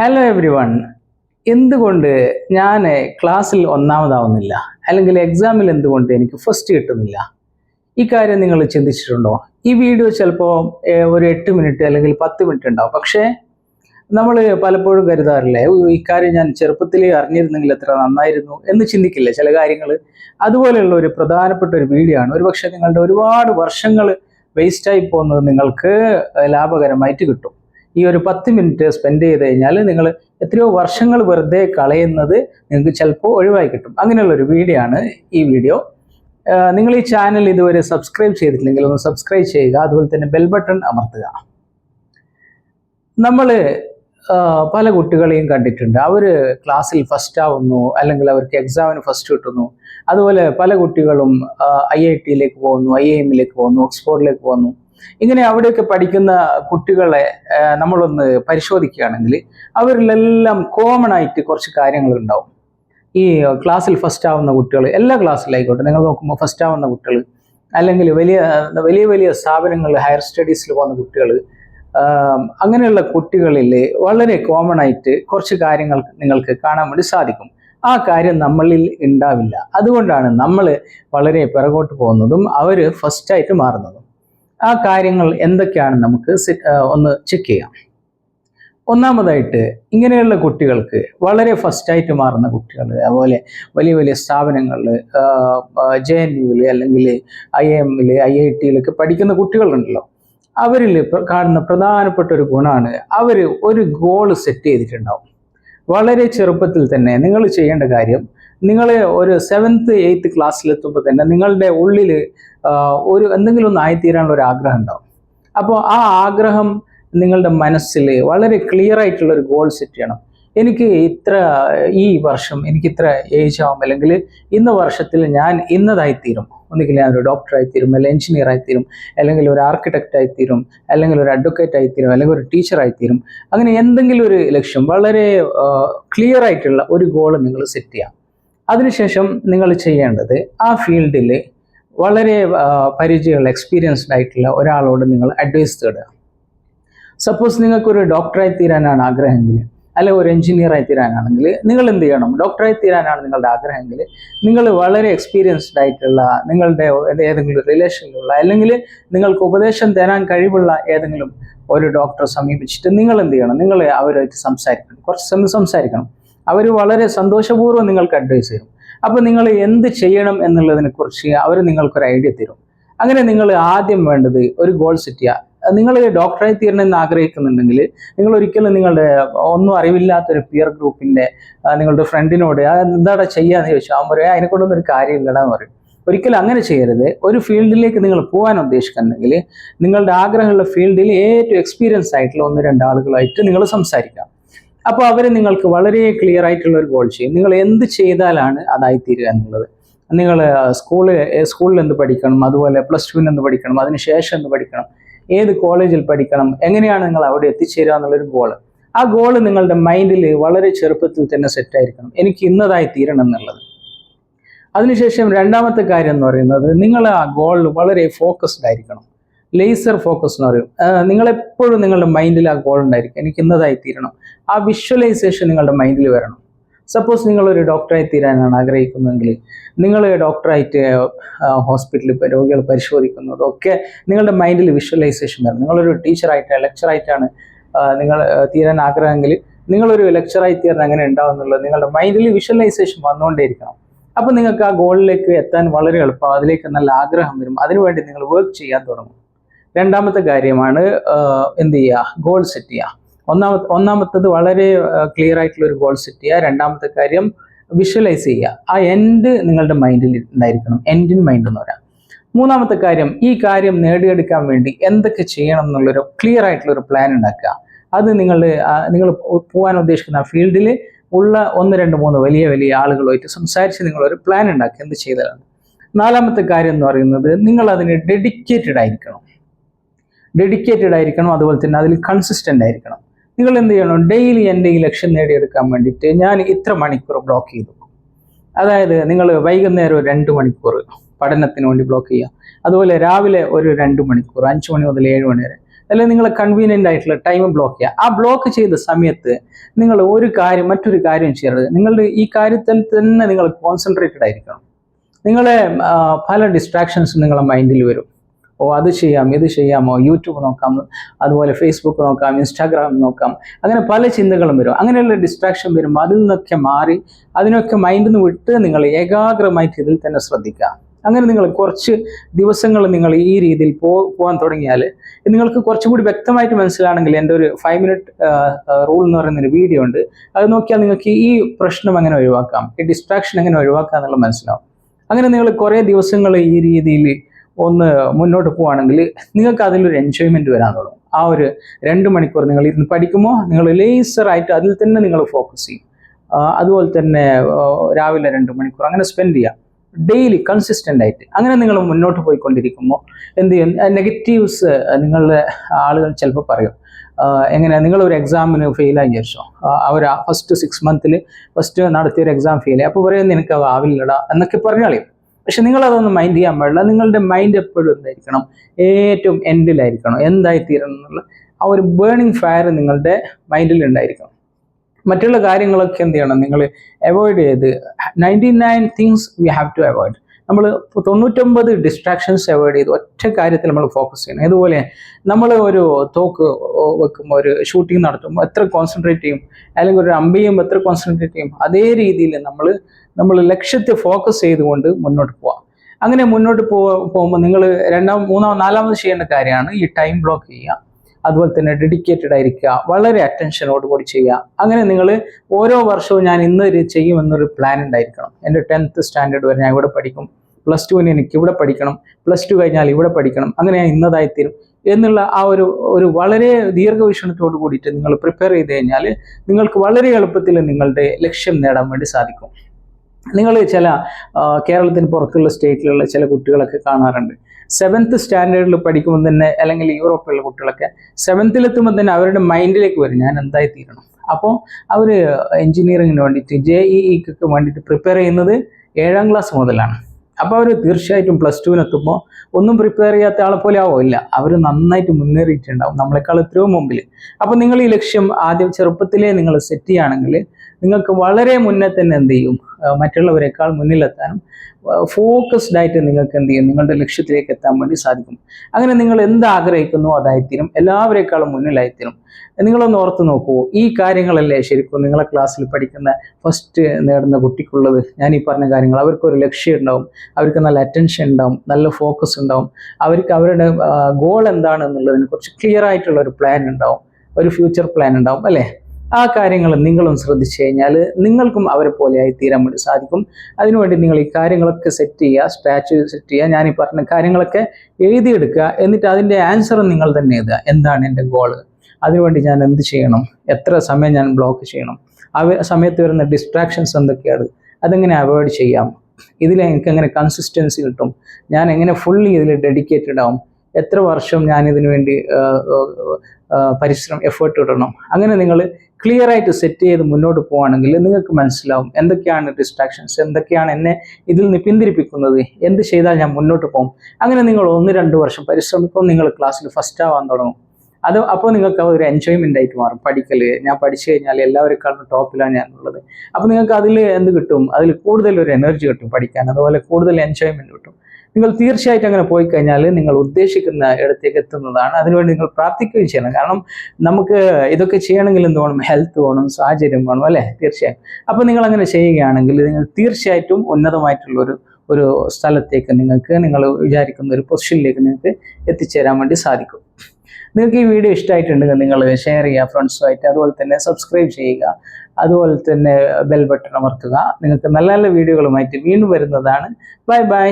Hello every one എന്തുകൊണ്ട് ഞാൻ ക്ലാസ്സിൽ ഒന്നാമതാവുന്നില്ല? അല്ലെങ്കിൽ എക്സാമിൽ എന്തുകൊണ്ട് എനിക്ക് ഫസ്റ്റ് കിട്ടുന്നില്ല? ഈ കാര്യം നിങ്ങൾ ചിന്തിച്ചിട്ടുണ്ടോ? ഈ വീഡിയോ ചിലപ്പോൾ ഒരു എട്ട് മിനിറ്റ് അല്ലെങ്കിൽ പത്ത് മിനിറ്റ് ഉണ്ടാവും. പക്ഷേ നമ്മൾ പലപ്പോഴും കരുതാറില്ലേ "ഉയ്യോ, ഇക്കാര്യം ഞാൻ ചെറുപ്പത്തിൽ അറിഞ്ഞിരുന്നെങ്കിൽ എത്ര നന്നായിരുന്നു എന്ന് ചിന്തിക്കില്ല ചില കാര്യങ്ങൾ അതുപോലെയുള്ള ഒരു പ്രധാനപ്പെട്ട ഒരു വീഡിയോ ആണ്. ഒരുപക്ഷെ നിങ്ങളുടെ ഒരുപാട് വർഷങ്ങൾ വേസ്റ്റായി പോകുന്നത് നിങ്ങൾക്ക് ലാഭകരമായിട്ട് കിട്ടും. ഈ ഒരു പത്ത് മിനിറ്റ് സ്പെൻഡ് ചെയ്ത് കഴിഞ്ഞാൽ നിങ്ങൾ എത്രയോ വർഷങ്ങൾ വെറുതെ കളയുന്നത് നിങ്ങൾക്ക് ചിലപ്പോൾ ഒഴിവായി കിട്ടും. അങ്ങനെയുള്ള ഒരു വീഡിയോ ആണ് ഈ വീഡിയോ നിങ്ങൾ ഈ ചാനൽ ഇതുവരെ സബ്സ്ക്രൈബ് ചെയ്തിട്ടില്ലെങ്കിൽ ഒന്ന് സബ്സ്ക്രൈബ് ചെയ്യുക അതുപോലെ തന്നെ ബെൽ ബട്ടൺ അമർത്തുക. നമ്മൾ പല കുട്ടികളെയും കണ്ടിട്ടുണ്ട്. അവർ ക്ലാസ്സിൽ ഫസ്റ്റ് ആവുന്നു അല്ലെങ്കിൽ അവർക്ക് എക്സാമിന് ഫസ്റ്റ് കിട്ടുന്നു. അതുപോലെ പല കുട്ടികളും ഐ ഐ ടിയിലേക്ക് പോകുന്നു ഐ ഐ എമ്മിലേക്ക് പോകുന്നു ഓക്സ്ഫോർഡിലേക്ക് പോകുന്നു. ഇങ്ങനെ അവിടെയൊക്കെ പഠിക്കുന്ന കുട്ടികളെ നമ്മളൊന്ന് പരിശോധിക്കുകയാണെങ്കിൽ അവരിലെല്ലാം കോമൺ ആയിട്ട് കുറച്ച് കാര്യങ്ങൾ ഉണ്ടാവും ഈ ക്ലാസ്സിൽ ഫസ്റ്റ് ആവുന്ന കുട്ടികൾ എല്ലാ ക്ലാസ്സിലായിക്കോട്ടെ നിങ്ങൾ നോക്കുമ്പോൾ ഫസ്റ്റ് ആവുന്ന കുട്ടികൾ അല്ലെങ്കിൽ വലിയ വലിയ വലിയ സ്ഥാപനങ്ങളിൽ ഹയർ സ്റ്റഡീസിൽ പോകുന്ന കുട്ടികൾ അങ്ങനെയുള്ള കുട്ടികളിൽ വളരെ കോമൺ ആയിട്ട് കുറച്ച് കാര്യങ്ങൾ നിങ്ങൾക്ക് കാണാൻ വേണ്ടി സാധിക്കും. ആ കാര്യം നമ്മളിൽ ഉണ്ടാവില്ല. അതുകൊണ്ടാണ് നമ്മൾ വളരെ പിറകോട്ട് പോകുന്നതും അവർ ഫസ്റ്റായിട്ട് മാറുന്നതും. ആ കാര്യങ്ങൾ എന്തൊക്കെയാണ് നമുക്ക് ഒന്ന് ചെക്ക് ചെയ്യാം. ഒന്നാമതായിട്ട് ഇങ്ങനെയുള്ള കുട്ടികൾക്ക് വളരെ ഫസ്റ്റായിട്ട് മാറുന്ന കുട്ടികൾ അതുപോലെ വലിയ വലിയ സ്ഥാപനങ്ങളിൽ ജെ എൻ യുവിൽ അല്ലെങ്കിൽ ഐ എമ്മിൽ ഐ ഐ ടിയിലൊക്കെ പഠിക്കുന്ന കുട്ടികളുണ്ടല്ലോ. അവരിൽ കാണുന്ന പ്രധാനപ്പെട്ട ഒരു ഗുണമാണ് അവർ ഒരു ഗോൾ സെറ്റ് ചെയ്തിട്ടുണ്ടാവും. വളരെ ചെറുപ്പത്തിൽ തന്നെ നിങ്ങൾ ചെയ്യേണ്ട കാര്യം നിങ്ങൾ ഒരു സെവൻത്ത് എയ്ത്ത് ക്ലാസ്സിലെത്തുമ്പോൾ തന്നെ നിങ്ങളുടെ ഉള്ളിൽ ഒരു എന്തെങ്കിലും ഒന്ന് ആയിത്തീരാനുള്ള ഒരു ആഗ്രഹം ഉണ്ടാവും. അപ്പോൾ ആ ആഗ്രഹം നിങ്ങളുടെ മനസ്സിൽ വളരെ ക്ലിയർ ആയിട്ടുള്ള ഒരു ഗോൾ സെറ്റ് ചെയ്യണം. എനിക്ക് ഇത്ര ഈ വർഷം എനിക്ക് ഇത്ര ഏജ് ആവും അല്ലെങ്കിൽ ഇന്ന വർഷത്തിൽ ഞാൻ ഇന്നതായി തീരും ഒന്നുകിൽ ഞാൻ ഒരു ഡോക്ടർ തീരും അല്ലെങ്കിൽ എഞ്ചിനീയർ തീരും അല്ലെങ്കിൽ ഒരു ആർക്കിടെക്റ്റ് ആയി തീരും അല്ലെങ്കിൽ ഒരു അഡ്വക്കേറ്റ് ആയി തീരും അല്ലെങ്കിൽ ഒരു ടീച്ചർ ആയി തീരും അങ്ങനെ എന്തെങ്കിലും ഒരു ലക്ഷ്യം വളരെ ക്ലിയർ ആയിട്ടുള്ള ഒരു ഗോൾ നിങ്ങൾ സെറ്റ് ചെയ്യാം. അതിനുശേഷം നിങ്ങൾ ചെയ്യേണ്ടത് ആ ഫീൽഡിൽ വളരെ പരിചയമുള്ള എക്സ്പീരിയൻസ്ഡ് ആയിട്ടുള്ള ഒരാളോട് നിങ്ങൾ അഡ്വൈസ് തേടുക. സപ്പോസ് നിങ്ങൾക്കൊരു ഡോക്ടറായി തീരാനാണ് ആഗ്രഹമെങ്കിൽ അല്ലെ ഒരു എഞ്ചിനീയറായി തീരാനാണെങ്കിൽ നിങ്ങൾ എന്ത് ചെയ്യണം? ഡോക്ടറായി തീരാനാണ് നിങ്ങളുടെ ആഗ്രഹമെങ്കിൽ നിങ്ങൾ വളരെ എക്സ്പീരിയൻസ്ഡ് ആയിട്ടുള്ള നിങ്ങളുടെ ഏതെങ്കിലും റിലേഷനിലുള്ള അല്ലെങ്കിൽ നിങ്ങൾക്ക് ഉപദേശം തരാൻ കഴിവുള്ള ഏതെങ്കിലും ഒരു ഡോക്ടറെ സമീപിച്ചിട്ട് നിങ്ങൾ എന്ത് ചെയ്യണം? നിങ്ങൾ അവരുമായിട്ട് സംസാരിക്കണം. കുറച്ച് സമയം സംസാരിക്കണം. അവർ വളരെ സന്തോഷപൂർവം നിങ്ങൾക്ക് അഡ്വൈസ് തരും. അപ്പോൾ നിങ്ങൾ എന്ത് ചെയ്യണം എന്നുള്ളതിനെക്കുറിച്ച് അവർ നിങ്ങൾക്കൊരു ഐഡിയ തരും. അങ്ങനെ നിങ്ങൾ ആദ്യം വേണ്ടത് ഒരു ഗോൾ സെറ്റ് ചെയ്യുക. നിങ്ങൾ ഡോക്ടറായി തീരണമെന്ന് ആഗ്രഹിക്കുന്നുണ്ടെങ്കിൽ നിങ്ങൾ ഒരിക്കലും നിങ്ങളുടെ ഒന്നും അറിവില്ലാത്തൊരു പിയർ ഗ്രൂപ്പിന്റെ നിങ്ങളുടെ ഫ്രണ്ടിനോട് "ആ, എന്താടാ ചെയ്യാന്ന് ചോദിച്ചു അവൻ അതിനെ കൊണ്ടൊന്നും ഒരു കാര്യമില്ലടാ എന്ന് പറയും. ഒരിക്കലും അങ്ങനെ ചെയ്യരുത്. ഒരു ഫീൽഡിലേക്ക് നിങ്ങൾ പോകാൻ ഉദ്ദേശിക്കുന്നുണ്ടെങ്കിൽ നിങ്ങളുടെ ആഗ്രഹമുള്ള ഫീൽഡിൽ ഏറ്റവും എക്സ്പീരിയൻസ് ആയിട്ടുള്ള ഒന്ന് രണ്ടാളുകളായിട്ട് നിങ്ങൾ സംസാരിക്കാം. അപ്പോൾ അവർ നിങ്ങൾക്ക് വളരെ ക്ലിയർ ആയിട്ടുള്ള ഒരു ഗോൾ ചെയ്യും. നിങ്ങൾ എന്ത് ചെയ്താലാണ് അതായിത്തീരുക എന്നുള്ളത്. നിങ്ങൾ സ്കൂളിൽ സ്കൂളിൽ എന്ത് പഠിക്കണം? അതുപോലെ പ്ലസ് ടുവിന് എന്ത് പഠിക്കണം? അതിനുശേഷം എന്ത് പഠിക്കണം? ഏത് കോളേജിൽ പഠിക്കണം എങ്ങനെയാണ് നിങ്ങൾ അവിടെ എത്തിച്ചേരുക എന്നുള്ളൊരു ഗോൾ ആ ഗോൾ നിങ്ങളുടെ മൈൻഡിൽ വളരെ ചെറുപ്പത്തിൽ തന്നെ സെറ്റായിരിക്കണം എനിക്ക് ഇന്നതായി തീരണം എന്നുള്ളത്. അതിനുശേഷം രണ്ടാമത്തെ കാര്യം എന്ന് പറയുന്നത് നിങ്ങൾ ആ ഗോൾ വളരെ ഫോക്കസ്ഡ് ആയിരിക്കണം. ലേസർ ഫോക്കസ് എന്ന് പറയും. നിങ്ങളെപ്പോഴും നിങ്ങളുടെ മൈൻഡിൽ ആ ഗോൾ ഉണ്ടായിരിക്കും. എനിക്ക് ഇന്നതായി തീരണം. ആ വിഷ്വലൈസേഷൻ നിങ്ങളുടെ മൈൻഡിൽ വരണം. സപ്പോസ് നിങ്ങളൊരു ഡോക്ടറായി തീരാനാണ് ആഗ്രഹിക്കുന്നതെങ്കിൽ നിങ്ങൾ ഡോക്ടറായിട്ട് ഹോസ്പിറ്റലിൽ രോഗികൾ പരിശോധിക്കുന്നതൊക്കെ നിങ്ങളുടെ മൈൻഡിൽ വിഷ്വലൈസേഷൻ വരണം. നിങ്ങളൊരു ടീച്ചറായിട്ട് ലെക്ചറായിട്ടാണ് നിങ്ങൾ തീരാൻ ആഗ്രഹമെങ്കിൽ നിങ്ങളൊരു ലെക്ചറായി തീരാൻ എങ്ങനെ ഉണ്ടാവും എന്നുള്ളത് നിങ്ങളുടെ മൈൻഡിൽ വിഷ്വലൈസേഷൻ വന്നുകൊണ്ടേയിരിക്കണം. അപ്പോൾ നിങ്ങൾക്ക് ആ ഗോളിലേക്ക് എത്താൻ വളരെ എളുപ്പം. അതിലേക്ക് നല്ല ആഗ്രഹം വരും. അതിനുവേണ്ടി നിങ്ങൾ വർക്ക് ചെയ്യാൻ തുടങ്ങും. രണ്ടാമത്തെ കാര്യമാണ് എന്ത് ചെയ്യുക? ഗോൾ സെറ്റ് ചെയ്യുക. ഒന്നാമത്തെ ഒന്നാമത്തത് വളരെ ക്ലിയർ ആയിട്ടുള്ള ഒരു ഗോൾ സെറ്റ് ചെയ്യുക രണ്ടാമത്തെ കാര്യം വിഷ്വലൈസ് ചെയ്യുക. ആ എൻഡ് നിങ്ങളുടെ മൈൻഡിൽ ഉണ്ടായിരിക്കണം. എൻഡിൻ മൈൻഡ് എന്ന് പറയാം. മൂന്നാമത്തെ കാര്യം ഈ കാര്യം നേടിയെടുക്കാൻ വേണ്ടി എന്തൊക്കെ ചെയ്യണം എന്നുള്ളൊരു ക്ലിയർ ആയിട്ടുള്ള ഒരു പ്ലാൻ ഉണ്ടാക്കുക. അത് നിങ്ങൾ നിങ്ങൾ പോകാൻ ഉദ്ദേശിക്കുന്ന ഫീൽഡിൽ ഉള്ള ഒന്ന് രണ്ട് മൂന്ന് വലിയ വലിയ ആളുകളുമായിട്ട് സംസാരിച്ച് നിങ്ങളൊരു പ്ലാൻ ഉണ്ടാക്കുക. എന്ത് ചെയ്താലാണ്. നാലാമത്തെ കാര്യം എന്ന് പറയുന്നത് നിങ്ങൾ അതിന് ഡെഡിക്കേറ്റഡ് ആയിരിക്കണം. ഡെഡിക്കേറ്റഡ് ആയിരിക്കണം. അതുപോലെ തന്നെ അതിൽ കൺസിസ്റ്റന്റ് ആയിരിക്കണം. നിങ്ങൾ എന്ത് ചെയ്യണം? ഡെയിലി എന്റെ ഈ ലക്ഷ്യം നേടിയെടുക്കാൻ വേണ്ടിയിട്ട് ഞാൻ ഇത്ര മണിക്കൂർ ബ്ലോക്ക് ചെയ്തു. അതായത് നിങ്ങൾ വൈകുന്നേരം ഒരു രണ്ട് മണിക്കൂർ പഠനത്തിന് വേണ്ടി ബ്ലോക്ക് ചെയ്യുക. അതുപോലെ രാവിലെ ഒരു രണ്ട് മണിക്കൂർ അഞ്ച് മണി മുതൽ ഏഴ് മണി വരെ. അല്ലെങ്കിൽ നിങ്ങൾ കൺവീനിയന്റ് ആയിട്ടുള്ള ടൈം ബ്ലോക്ക് ചെയ്യുക. ആ ബ്ലോക്ക് ചെയ്ത സമയത്ത് നിങ്ങൾ ഒരു കാര്യം മറ്റൊരു കാര്യം ചെയ്യരുത്. നിങ്ങളുടെ ഈ കാര്യത്തിൽ തന്നെ നിങ്ങൾ കോൺസെൻട്രേറ്റഡ് ആയിരിക്കണം. നിങ്ങളെ പല ഡിസ്ട്രാക്ഷൻസ് നിങ്ങളെ മൈൻഡിൽ വരും. ഓ അത് ചെയ്യാം ഇത് ചെയ്യാമോ? യൂട്യൂബ് നോക്കാം അതുപോലെ ഫേസ്ബുക്ക് നോക്കാം ഇൻസ്റ്റാഗ്രാം നോക്കാം. അങ്ങനെ പല ചിന്തകളും വരും. അങ്ങനെയുള്ള ഡിസ്ട്രാക്ഷൻ വരുമ്പോൾ അതിൽ നിന്നൊക്കെ മാറി അതിനൊക്കെ മൈൻഡിൽ നിന്ന് വിട്ട് നിങ്ങൾ ഏകാഗ്രമായിട്ട് ഇതിൽ തന്നെ ശ്രദ്ധിക്കുക. അങ്ങനെ നിങ്ങൾ കുറച്ച് ദിവസങ്ങൾ നിങ്ങൾ ഈ രീതിയിൽ പോ പോകാൻ തുടങ്ങിയാൽ നിങ്ങൾക്ക് കുറച്ചും കൂടി വ്യക്തമായിട്ട് മനസ്സിലാണെങ്കിൽ എന്റെ ഒരു ഫൈവ് മിനിറ്റ് റൂൾ എന്ന് പറയുന്ന ഒരു വീഡിയോ ഉണ്ട്. അത് നോക്കിയാൽ നിങ്ങൾക്ക് ഈ പ്രശ്നം എങ്ങനെ ഒഴിവാക്കാം? ഈ ഡിസ്ട്രാക്ഷൻ എങ്ങനെ ഒഴിവാക്കാം എന്നുള്ളത് മനസ്സിലാവും. അങ്ങനെ നിങ്ങൾ കുറേ ദിവസങ്ങൾ ഈ രീതിയിൽ ഒന്ന് മുന്നോട്ട് പോവുകയാണെങ്കിൽ നിങ്ങൾക്ക് അതിലൊരു എൻജോയ്മെന്റ് വരാൻ തുടങ്ങും. ആ ഒരു രണ്ട് മണിക്കൂർ നിങ്ങൾ ഇരുന്ന് പഠിക്കുമ്പോൾ നിങ്ങൾ ലേസറായിട്ട് അതിൽ തന്നെ നിങ്ങൾ ഫോക്കസ് ചെയ്യും. അതുപോലെ തന്നെ രാവിലെ രണ്ട് മണിക്കൂർ അങ്ങനെ സ്പെൻഡ് ചെയ്യുക ഡെയിലി കൺസിസ്റ്റന്റ് ആയിട്ട്. അങ്ങനെ നിങ്ങൾ മുന്നോട്ട് പോയിക്കൊണ്ടിരിക്കുമ്പോൾ എന്ത് ചെയ്യും? നെഗറ്റീവ്സ് നിങ്ങളുടെ ആളുകൾ ചിലപ്പോൾ പറയും. എങ്ങനെ? നിങ്ങളൊരു എക്സാമിന് ഫെയിലായി വിചാരിച്ചോ? അവർ ഫസ്റ്റ് സിക്സ് മന്തിൽ ഫസ്റ്റ് നടത്തിയ ഒരു എക്സാം ഫെയിൽ അപ്പോൾ പറയും നിനക്ക് ആവില്ലടാ എന്നൊക്കെ പറഞ്ഞാളി പക്ഷെ നിങ്ങൾ അതൊന്നും മൈൻഡ് ചെയ്യാൻ പാടില്ല. നിങ്ങളുടെ മൈൻഡ് എപ്പോഴും എന്തായിരിക്കണം? ഏറ്റവും എൻഡിലായിരിക്കണം എന്തായി തീരണം എന്നുള്ള ആ ഒരു ബേണിംഗ് ഫയർ നിങ്ങളുടെ മൈൻഡിൽ ഉണ്ടായിരിക്കണം. മറ്റുള്ള കാര്യങ്ങളൊക്കെ എന്ത് ചെയ്യണം? നിങ്ങൾ അവോയ്ഡ് ചെയ്ത്. Ninety nine things we have to avoid നമ്മൾ തൊണ്ണൂറ്റൊമ്പത് ഡിസ്ട്രാക്ഷൻസ് അവോയ്ഡ് ചെയ്ത് ഒറ്റ കാര്യത്തിൽ നമ്മൾ ഫോക്കസ് ചെയ്യണം. ഇതുപോലെ നമ്മൾ ഒരു തോക്ക് വെക്കുമ്പോൾ ഒരു ഷൂട്ടിംഗ് നടത്തുമ്പോൾ എത്ര കോൺസെൻട്രേറ്റ് ചെയ്യും? അല്ലെങ്കിൽ ഒരു അമ്പ ചെയ്യുമ്പോൾ എത്ര കോൺസെൻട്രേറ്റ് ചെയ്യും? അതേ രീതിയിൽ നമ്മൾ നമ്മൾ ലക്ഷ്യത്തെ ഫോക്കസ് ചെയ്തുകൊണ്ട് മുന്നോട്ട് പോവാം. അങ്ങനെ മുന്നോട്ട് പോകുമ്പോൾ നിങ്ങൾ രണ്ടാം മൂന്നാം നാലാമത് ചെയ്യേണ്ട കാര്യമാണ് ഈ ടൈം ബ്ലോക്ക് ചെയ്യുക. അതുപോലെ തന്നെ ഡെഡിക്കേറ്റഡ് ആയിരിക്കുക വളരെ അറ്റൻഷനോട് കൂടി ചെയ്യുക. അങ്ങനെ നിങ്ങൾ ഓരോ വർഷവും ഞാൻ ഇന്ന് ചെയ്യുമെന്നൊരു പ്ലാൻ ഉണ്ടായിരിക്കണം. എന്റെ ടെൻത്ത് സ്റ്റാൻഡേർഡ് വരെ ഞാൻ ഇവിടെ പഠിക്കും. പ്ലസ് ടുവിന് എനിക്ക് ഇവിടെ പഠിക്കണം. പ്ലസ് ടു കഴിഞ്ഞാൽ ഇവിടെ പഠിക്കണം. അങ്ങനെ ഞാൻ ഇന്നതായിത്തീരും എന്നുള്ള ആ ഒരു ഒരു വളരെ ദീർഘവീക്ഷണത്തോട് കൂടിയിട്ട് നിങ്ങൾ പ്രിപ്പയർ ചെയ്ത് കഴിഞ്ഞാൽ നിങ്ങൾക്ക് വളരെ എളുപ്പത്തിൽ നിങ്ങളുടെ ലക്ഷ്യം നേടാൻ വേണ്ടി സാധിക്കും. നിങ്ങൾ ചില കേരളത്തിന് പുറത്തുള്ള സ്റ്റേറ്റിലുള്ള ചില കുട്ടികളൊക്കെ കാണാറുണ്ട്. സെവൻത്ത് സ്റ്റാൻഡേർഡിൽ പഠിക്കുമ്പോൾ തന്നെ അല്ലെങ്കിൽ യൂറോപ്പിലുള്ള കുട്ടികളൊക്കെ സെവൻത്തിലെത്തുമ്പോൾ തന്നെ അവരുടെ മൈൻഡിലേക്ക് വരും. ഞാൻ എന്തായി തീരണം? അപ്പോൾ അവർ എൻജിനീയറിങ്ങിന് വേണ്ടിയിട്ട് ജെ ഇ ഇക്ക് വേണ്ടിയിട്ട് പ്രിപ്പയർ ചെയ്യുന്നത് ഏഴാം ക്ലാസ് മുതലാണ്. അപ്പോൾ അവർ തീർച്ചയായിട്ടും പ്ലസ് ടുവിനെത്തുമ്പോൾ ഒന്നും പ്രിപ്പയർ ചെയ്യാത്ത ആളെ പോലെ ആവില്ല അവർ നന്നായിട്ട് മുന്നേറിയിട്ടുണ്ടാവും നമ്മളെക്കാൾ എത്രയോ മുമ്പിൽ അപ്പോൾ നിങ്ങൾ ഈ ലക്ഷ്യം ആദ്യം ചെറുപ്പത്തിലേ നിങ്ങൾ സെറ്റ് ചെയ്യുകയാണെങ്കിൽ നിങ്ങൾക്ക് വളരെ മുന്നേ തന്നെ എന്ത് ചെയ്യും? മറ്റുള്ളവരെക്കാൾ മുന്നിലെത്താനും ഫോക്കസ്ഡ് ആയിട്ട് നിങ്ങൾക്ക് എന്ത് ചെയ്യും? നിങ്ങളുടെ ലക്ഷ്യത്തിലേക്ക് എത്താൻ വേണ്ടി സാധിക്കും. അങ്ങനെ നിങ്ങൾ എന്ത് ആഗ്രഹിക്കുന്നു അതായിത്തീരും. എല്ലാവരെക്കാളും മുന്നിലായിത്തീരും. നിങ്ങളൊന്ന് ഓർത്ത് നോക്കൂ. ഈ കാര്യങ്ങളല്ലേ ശരിക്കും നിങ്ങളെ ക്ലാസ്സിൽ പഠിക്കുന്ന ഫസ്റ്റ് നേടുന്ന കുട്ടിക്കുള്ളത്. ഞാൻ ഈ പറഞ്ഞ കാര്യങ്ങൾ. അവർക്കൊരു ലക്ഷ്യം ഉണ്ടാവും. അവർക്ക് നല്ല അറ്റൻഷൻ ഉണ്ടാവും. നല്ല ഫോക്കസ് ഉണ്ടാവും. അവർക്ക് അവരുടെ ഗോൾ എന്താണെന്നുള്ളതിനെ കുറിച്ച് ക്ലിയർ ആയിട്ടുള്ള ഒരു പ്ലാൻ ഉണ്ടാവും. ഒരു ഫ്യൂച്ചർ പ്ലാൻ ഉണ്ടാവും. അല്ലേ? ആ കാര്യങ്ങൾ നിങ്ങളും ശ്രദ്ധിച്ചു കഴിഞ്ഞാൽ നിങ്ങൾക്കും അവരെ പോലെയായി തീരാൻ വേണ്ടി സാധിക്കും. അതിനുവേണ്ടി നിങ്ങൾ ഈ കാര്യങ്ങളൊക്കെ സെറ്റ് ചെയ്യുക സ്ട്രാറ്റജി സെറ്റ് ചെയ്യുക ഞാൻ ഈ പറഞ്ഞ കാര്യങ്ങളൊക്കെ എഴുതിയെടുക്കുക എന്നിട്ട് അതിന്റെ ആൻസർ നിങ്ങൾ തന്നെ എഴുതുക. എന്താണ് എന്റെ ഗോൾ അതിനുവേണ്ടി ഞാൻ എന്ത് ചെയ്യണം? എത്ര സമയം ഞാൻ ബ്ലോക്ക് ചെയ്യണം? ആ സമയത്ത് വരുന്ന ഡിസ്ട്രാക്ഷൻസ് എന്തൊക്കെയാണ്? അതെങ്ങനെ അവോയ്ഡ് ചെയ്യാം? ഇതിൽ എനിക്ക് എങ്ങനെ കൺസിസ്റ്റൻസി കിട്ടും? ഞാൻ എങ്ങനെ ഫുള്ളി ഇതിൽ ഡെഡിക്കേറ്റഡ് ആവും? എത്ര വർഷം ഞാൻ ഇതിനു വേണ്ടി പരിശ്രമം എഫേർട്ട് ഇടണം. അങ്ങനെ നിങ്ങൾ ക്ലിയർ ആയിട്ട് സെറ്റ് ചെയ്ത് മുന്നോട്ട് പോവുകയാണെങ്കിൽ നിങ്ങൾക്ക് മനസ്സിലാവും എന്തൊക്കെയാണ് ഡിസ്ട്രാക്ഷൻസ് എന്തൊക്കെയാണ് എന്നെ ഇതിൽ നിന്ന് പിന്തിരിപ്പിക്കുന്നത് എന്ത് ചെയ്താൽ ഞാൻ മുന്നോട്ട് പോകും. അങ്ങനെ നിങ്ങൾ ഒന്ന് രണ്ട് വർഷം പരിശ്രമിക്കും നിങ്ങൾ ക്ലാസ്സിൽ ഫസ്റ്റ് ആവാൻ തുടങ്ങും. അത് അപ്പോൾ നിങ്ങൾക്ക് ഒരു എൻജോയ്മെന്റ് ആയിട്ട് മാറും. പഠിക്കൽ ഞാൻ പഠിച്ചു കഴിഞ്ഞാൽ എല്ലാവരെക്കാളും ടോപ്പിലാണ് ഞാനുള്ളത്. അപ്പോൾ നിങ്ങൾക്ക് അതിൽ എന്ത് കിട്ടും? അതിൽ കൂടുതൽ ഒരു എനർജി കിട്ടും പഠിക്കാൻ. അതുപോലെ കൂടുതൽ എൻജോയ്മെന്റ് കിട്ടും. നിങ്ങൾ തീർച്ചയായിട്ടും അങ്ങനെ പോയി കഴിഞ്ഞാൽ നിങ്ങൾ ഉദ്ദേശിക്കുന്ന ഇടത്തേക്ക് എത്തുന്നതാണ്. അതിനുവേണ്ടി നിങ്ങൾ പ്രാർത്ഥിക്കുകയും ചെയ്യണം. കാരണം നമുക്ക് ഇതൊക്കെ ചെയ്യണമെങ്കിൽ എന്ത് വേണം ഹെൽത്ത് വേണം സാഹചര്യം വേണം അല്ലേ? തീർച്ചയായും. അപ്പോൾ നിങ്ങൾ അങ്ങനെ ചെയ്യുകയാണെങ്കിൽ നിങ്ങൾ തീർച്ചയായിട്ടും ഉന്നതമായിട്ടുള്ള ഒരു ഒരു സ്ഥലത്തേക്ക് നിങ്ങൾക്ക് നിങ്ങൾ വിചാരിക്കുന്ന ഒരു പൊസിഷനിലേക്ക് നിങ്ങൾക്ക് എത്തിച്ചേരാൻ വേണ്ടി സാധിക്കും. നിങ്ങൾക്ക് ഈ വീഡിയോ ഇഷ്ടമായിട്ടുണ്ടെങ്കിൽ നിങ്ങൾ ഷെയർ ചെയ്യുക ഫ്രണ്ട്സുമായിട്ട് അതുപോലെ തന്നെ സബ്സ്ക്രൈബ് ചെയ്യുക. അതുപോലെ തന്നെ ബെൽ ബട്ടൺ അമർത്തുക. നിങ്ങൾക്ക് നല്ല നല്ല വീഡിയോകളുമായിട്ട് വീണ്ടും വരുന്നതാണ്. Bye bye